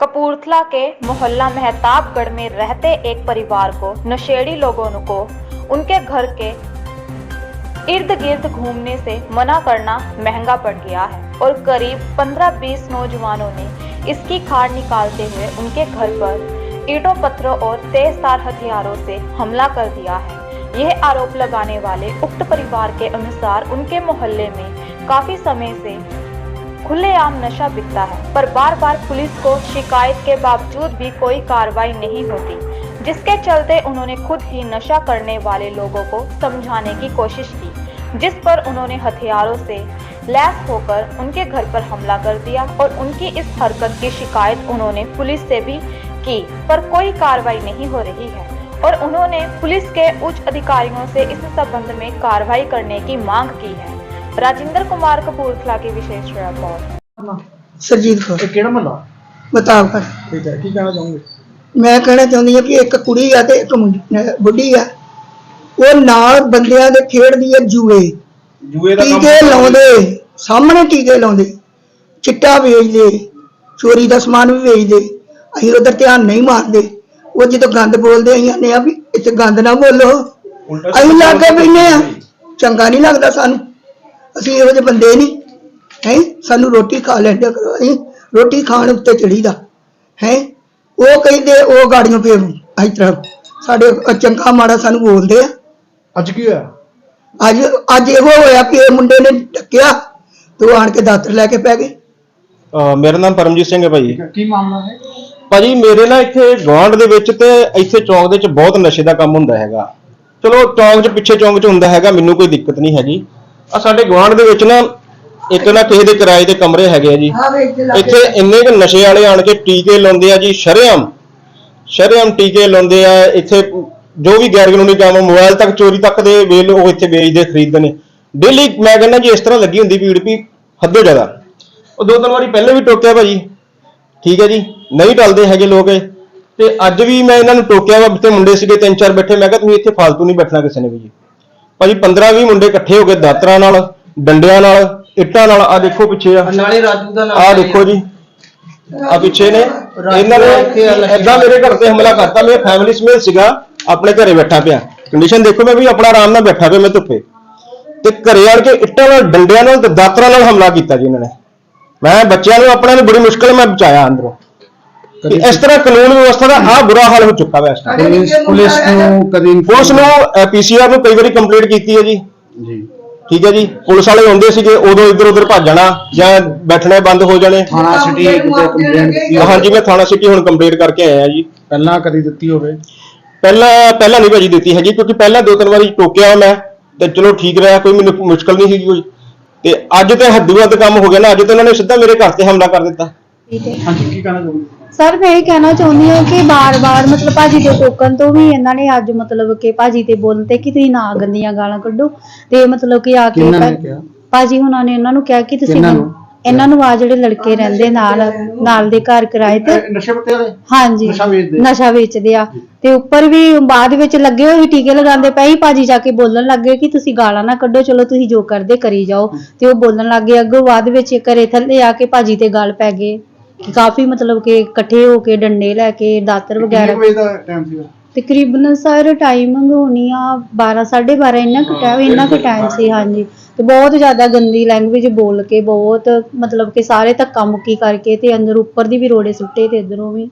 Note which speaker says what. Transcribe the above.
Speaker 1: कपूरथला के मोहल्ला मेहताबगढ़ में रहते एक परिवार को, नशेड़ी लोगों को, उनके घर के इर्द गिर्द घूमने से मना करना महँगा पड़ गया है और करीब 15-20 नौजवानों ने इसकी खाड़ निकालते हुए उनके घर पर ईंटों, पत्थरों और तेज तार हथियारों से हमला कर दिया है। यह आरोप लगाने वाले उक्त परिवार के अनुसार उनके मोहल्ले में काफ़ी समय से खुलेआम नशा बिकता है, पर बार बार पुलिस को शिकायत के बावजूद भी कोई कार्रवाई नहीं होती, जिसके चलते उन्होंने खुद ही नशा करने वाले लोगों को समझाने की कोशिश की, जिस पर उन्होंने हथियारों से लैस होकर उनके घर पर हमला कर दिया और उनकी इस हरकत की शिकायत उन्होंने पुलिस से भी की, पर कोई कार्रवाई नहीं हो रही है। और उन्होंने पुलिस के उच्च अधिकारियों से इस संबंध में कार्रवाई करने की मांग की है राजेंद्र कुमार कपूरथला की विशेष रिपोर्ट
Speaker 2: ਸਰਜੀਤ ਕੌਰ
Speaker 3: ਇਹ ਕਿਹੜਾ ਮਹੱਲਾ
Speaker 2: ਬਤਾਵ ਕਰ
Speaker 3: ਠੀਕ ਹੈ ਕੀ ਕਹਿਣਾ ਚਾਹੋਗੇ
Speaker 2: ਮੈਂ ਕਹਿਣਾ ਚਾਹੁੰਦੀ ਹਾਂ ਕਿ ਇੱਕ ਕੁੜੀ ਆ ਤੇ ਇੱਕ ਮੁੰਡ- ਅਹ ਬੁੱਢੀ ਆ ਉਹ ਨਾਲ ਬੰਦਿਆਂ ਦੇ ਖੇਡਦੀ ਹੈ ਜੂਏ
Speaker 3: ਜੂਏ
Speaker 2: ਟੀਕੇ ਲਾਉਂਦੇ ਸਾਹਮਣੇ ਟੀਕੇ ਲਾਉਂਦੇ ਚਿੱਟਾ ਵੇਚਦੇ ਚੋਰੀ ਦਾ ਸਮਾਨ ਵੀ ਵੇਚਦੇ ਅਸੀਂ ਉਧਰ ਧਿਆਨ ਨਹੀਂ ਮਾਰਦੇ ਉਹ ਜਦੋਂ ਗੰਦ ਬੋਲਦੇ ਅਸੀਂ ਆਨੇ ਆ ਵੀ ਇੱਥੇ ਗੰਦ ਨਾ ਬੋਲੋ। ਅਸੀਂ ਲਾ ਕੇ ਬੈਨੇ ਆ। ਚੰਗਾ ਨਹੀਂ ਲੱਗਦਾ ਸਾਨੂੰ। ਅਸੀਂ ਇਹੋ ਜਿਹੇ ਬੰਦੇ ਨਹੀਂ। ਹੈ? ਸਾਨੂੰ ਰੋਟੀ ਖਾ ਲੈਂਦੇ ਕਰੋ। ਅਸੀਂ ਰੋਟੀ ਖਾਣ ਉੱਤੇ ਚੜੀਦਾ ਹੈ? ਉਹ ਕਹਿੰਦੇ ਉਹ ਗਾੜੀਆਂ ਫੇਰ ਇਸ ਤਰ੍ਹਾਂ ਸਾਡੇ ਚੰਗਾ ਮਾੜਾ ਸਾਨੂੰ ਬੋਲਦੇ ਆ।
Speaker 3: ਅੱਜ ਕੀ ਹੋਇਆ?
Speaker 2: ਅੱਜ ਅੱਜ ਇਹੋ ਹੋਇਆ ਕਿ ਇਹ ਮੁੰਡੇ ਨੇ ਡੱਕਿਆ ਤੇ ਉਹ ਆਣ ਕੇ ਦਾਤਰ ਲੈ ਕੇ ਪੈ ਗਏ।
Speaker 4: ਮੇਰਾ ਨਾਮ ਪਰਮਜੀਤ ਸਿੰਘ ਹੈ ਭਾਜੀ
Speaker 3: ਕੀ ਮਾਮਲਾ ਹੈ?
Speaker 4: ਭਾਜੀ ਮੇਰੇ ਨਾਲ ਇੱਥੇ ਗਵਾਂਢ ਦੇ ਵਿੱਚ ਤੇ ਇੱਥੇ ਚੌਂਕ ਦੇ ਵਿੱਚ ਬਹੁਤ ਨਸ਼ੇ ਦਾ ਕੰਮ ਹੁੰਦਾ ਹੈਗਾ। ਚਲੋ ਚੌਂਕ 'ਚ ਪਿੱਛੇ ਚੌਂਕ 'ਚ ਹੁੰਦਾ ਹੈਗਾ ਮੈਨੂੰ ਕੋਈ ਦਿੱਕਤ ਨਹੀਂ ਹੈਗੀ। ਆ ਸਾਡੇ ਗਵਾਂਢ ਦੇ ਵਿੱਚ ਨਾ ਇੱਕ ਨਾ ਕਿਸੇ ਦੇ ਕਿਰਾਏ ਦੇ ਕਮਰੇ ਹੈਗੇ ਆ ਜੀ। ਇੱਥੇ ਇੰਨੇ ਕੁ ਨਸ਼ੇ ਵਾਲੇ ਆਣ ਕੇ ਟੀਕੇ ਲਾਉਂਦੇ ਆ ਜੀ ਸ਼ਰੇਆਮ। ਸ਼ਰੇਆਮ ਟੀਕੇ ਲਾਉਂਦੇ ਆ ਇੱਥੇ ਜੋ ਵੀ ਗੈਰ ਕਾਨੂੰਨੀ ਕੰਮ ਮੋਬਾਈਲ ਤੱਕ ਚੋਰੀ ਤੱਕ ਦੇ ਵੇਲ ਉਹ ਇੱਥੇ ਵੇਚਦੇ ਖਰੀਦਦੇ ਨੇ। ਡੇਲੀ ਮੈਂ ਕਹਿੰਦਾ ਜੀ ਇਸ ਤਰ੍ਹਾਂ ਲੱਗੀ ਹੁੰਦੀ ਭੀੜ ਵੀ ਹੱਦੋਂ ਜ਼ਿਆਦਾ। ਉਹ ਦੋ ਤਿੰਨ ਵਾਰੀ ਪਹਿਲੇ ਵੀ ਟੋਕਿਆ ਭਾਜੀ। ਠੀਕ ਹੈ ਜੀ ਨਹੀਂ ਟਲਦੇ ਹੈਗੇ ਲੋਕ ਇਹ। ਤੇ ਅੱਜ ਵੀ ਮੈਂ ਇਹਨਾਂ ਨੂੰ ਟੋਕਿਆ ਵਾ ਤੇ ਮੁੰਡੇ ਸੀਗੇ ਤਿੰਨ ਚਾਰ ਬੈਠੇ ਮੈਂ ਕਿਹਾ ਤੁਸੀਂ ਇੱਥੇ ਫालतू ਨਹੀਂ ਬੈਠਣਾ ਕਿਸੇ ਨੇ ਵੀ ਜੀ। ਭਾਜੀ 15 20 ਮੁੰਡੇ ਇਕੱਠੇ ਹੋ ਕੇ ਦਾਤਰਾਂ ਨਾਲ ਡੰਡਿਆਂ ਨਾਲ ਇੱਟਾਂ ਨਾਲ ਆ ਦੇਖੋ ਪਿੱਛੇ ਆ।
Speaker 5: ਨਾਲੇ ਰਾਜੂ ਦਾ ਨਾਮ
Speaker 4: ਆ ਦੇਖੋ ਜੀ। ਆ ਪਿੱਛੇ ਨੇ। ਇਹਨਾਂ ਨੇ ਏਦਾਂ ਮੇਰੇ ਘਰ ਤੇ ਹਮਲਾ ਕਰਤਾ ਮੈਂ ਫੈਮਿਲੀ ਸਮੇਤ ਸੀਗਾ ਆਪਣੇ ਘਰੇ ਬੈਠਾ ਪਿਆ। ਕੰਡੀਸ਼ਨ ਦੇਖੋ ਮੈਂ ਵੀ ਆਪਣਾ ਆਰਾਮ ਨਾਲ ਬੈਠਾ ਪਿਆ ਮੈਂ ਧੁੱਪੇ। ਤੇ ਘਰੇ ਆਣ ਕੇ ਇੱਟਾਂ ਨਾਲ ਡੰਡਿਆਂ ਨਾਲ ਤੇ ਦਾਤਰਾਂ ਨਾਲ ਹਮਲਾ ਕੀਤਾ ਜੀ ਇਹਨਾਂ ਨੇ। ਮੈਂ ਬੱਚਿਆਂ ਨੂੰ ਆਪਣਿਆਂ ਨੂੰ ਬੜੀ ਮੁਸ਼ਕਲ ਮੈਂ ਬਚਾਇਆ ਅੰਦਰੋਂ। ਕਿ ਇਸ ਤਰ੍ਹਾਂ ਕਾਨੂੰਨ ਵਿਵਸਥਾ ਦਾ ਆ ਬੁਰਾ ਹਾਲ ਹੋ ਚੁੱਕਾ ਹੈ ਇਸ
Speaker 3: ਪੁਲਿਸ ਪੁਲਿਸ ਨੂੰ ਕਦੀ
Speaker 4: ਪੁਲਿਸ ਨੂੰ ਪੀਸੀਆਰ ਨੂੰ ਕਈ ਵਾਰੀ ਕੰਪਲੇਂਟ ਕੀਤੀ ਹੈ ਜੀ।
Speaker 3: ਜੀ।
Speaker 4: ਠੀਕ ਹੈ ਜੀ। ਪੁਲਿਸ ਵਾਲੇ ਆਉਂਦੇ ਸੀਗੇ ਉਦੋਂ ਇੱਧਰ ਉੱਧਰ ਭੱਜ ਜਾਣਾ ਜਾਂ ਬੈਠਣੇ ਬੰਦ ਹੋ ਜਾਣੇ।
Speaker 3: ਥਾਣਾ ਸਿਟੀ ਕਿਤੇ ਕੰਪਲੇਂਟ ਕੀਤੀ?
Speaker 4: ਹਾਂਜੀ ਮੈਂ ਥਾਣਾ ਸਿਟੀ ਹੁਣ ਕੰਪਲੇਂਟ ਕਰਕੇ ਆਇਆ ਜੀ।
Speaker 3: ਪਹਿਲਾਂ ਕਦੀ ਦਿੱਤੀ ਹੋਵੇ?
Speaker 4: ਪਹਿਲਾਂ ਪਹਿਲਾਂ ਨਹੀਂ ਭਾਜੀ ਦਿੱਤੀ ਹੈਗੀ ਕਿਉਂਕਿ ਪਹਿਲਾਂ ਦੋ ਤਿੰਨ ਵਾਰੀ ਟੋਕਿਆ ਮੈਂ ਤੇ ਚਲੋ ਠੀਕ ਰਿਹਾ ਕੋਈ ਮੈਨੂੰ ਮੁਸ਼ਕਲ ਨਹੀਂ ਸੀਗੀ ਕੋਈ। ਤੇ ਅੱਜ ਤੇ ਹੱਦੂ ਹੱਦ ਕੰਮ ਹੋ ਗਿਆ ਨਾ ਅੱਜ ਤੇ ਉਹਨਾਂ ਨੇ ਸਿੱਧਾ ਮੇਰੇ ਘਰ ਤੇ ਹਮਲਾ ਕਰ ਦਿੱਤਾ।
Speaker 3: ਹਾਂਜੀ ਕੀ ਕਹਿਣਾ ਚਾਹੋਗੇ?
Speaker 6: ਸਰ ਮੈਂ ਇਹ ਕਹਿਣਾ ਚਾਹੁੰਦੀ ਹਾਂ ਕਿ ਬਾਰ-ਬਾਰ ਮਤਲਬ ਭਾਜੀ ਦੇ ਟੋਕਨ ਤੋਂ ਵੀ ਇਹਨਾਂ ਨੇ ਅੱਜ ਮਤਲਬ ਕਿ ਭਾਜੀ ਤੇ ਬੋਲਣ ਤੇ ਕਿ ਤੁਸੀਂ ਨਾ ਗੰਦੀਆਂ ਗਾਲਾਂ ਕੱਢੋ ਤੇ ਮਤਲਬ ਕਿ ਆ ਕੇ
Speaker 3: ਕਿਹਨਾਂ ਨੇ ਕਿਹਾ
Speaker 6: ਭਾਜੀ ਉਹਨਾਂ ਨੇ ਇਹਨਾਂ ਨੂੰ ਕਿਹਾ ਕਿ ਤੁਸੀਂ
Speaker 3: ਨੂੰ?
Speaker 6: ਇਹਨਾਂ ਨੂੰ ਆ ਜਿਹੜੇ ਲੜਕੇ ਰਹਿੰਦੇ ਨਾਲ ਨਾਲ ਦੇ ਘਰ ਕਿਰਾਏ ਤੇ
Speaker 3: ਨਸ਼ੇ ਪੱਤੇ ਵਾਲੇ?
Speaker 6: ਹਾਂਜੀ
Speaker 3: ਨਸ਼ਾ ਵੇਚਦੇ ਆ?
Speaker 6: ਨਸ਼ਾ ਵੇਚਦੇ ਆ। ਤੇ ਉੱਪਰ ਵੀ ਬਾਅਦ ਵਿੱਚ ਲੱਗੇ ਹੋਏ ਸੀ ਟੀਕੇ ਲਗਾਉਂਦੇ ਪਏ ਸੀ ਭਾਜੀ ਜਾ ਕੇ ਬੋਲਣ ਲੱਗੇ ਕਿ ਤੁਸੀਂ ਗਾਲਾਂ ਨਾ ਕੱਢੋ ਚਲੋ ਤੁਸੀਂ ਜੋ ਕਰਦੇ ਕਰੀ ਜਾਓ। ਤੇ ਉਹ ਬੋਲਣ ਲੱਗੇ ਅੱਗੋਂ ਬਾਅਦ ਵਿੱਚ ਘਰੇ ਥੱਲੇ ਆ ਕੇ ਭਾਜੀ ਤੇ ਗੱਲ ਪੈ ਗਏ। ਕਿ ਕਾਫੀ ਮਤਲਬ ਕਿ ਇਕੱਠੇ ਹੋ ਕੇ ਡੰਡੇ ਲੈ ਕੇ ਦਾਤਰ ਵਗੈਰਾ
Speaker 3: ਕਿੰਨੇ ਕੁ ਵਜੇ ਦਾ ਟਾਈਮ ਸੀਗਾ?
Speaker 6: ਤਕਰੀਬਨ ਸਰ ਟਾਈਮਿੰਗ ਹੋਣੀ ਆ 12 12:30 ਇੰਨਾ ਕੁ ਟਾਈਮ ਇੰਨਾ ਕੁ ਟਾਈਮ ਸੀ ਹਾਂਜੀ। ਤੇ ਬਹੁਤ ਜ਼ਿਆਦਾ ਗੰਦੀ ਲੈਂਗੁਏਜ ਬੋਲ ਕੇ ਬਹੁਤ ਮਤਲਬ ਕਿ ਸਾਰੇ ਧੱਕਾ ਮੁੱਕੀ ਕਰਕੇ ਤੇ ਅੰਦਰ ਉੱਪਰ ਦੀ ਵੀ ਰੋੜੇ ਸੁੱਟੇ ਤੇ ਇੱਧਰੋਂ ਵੀ।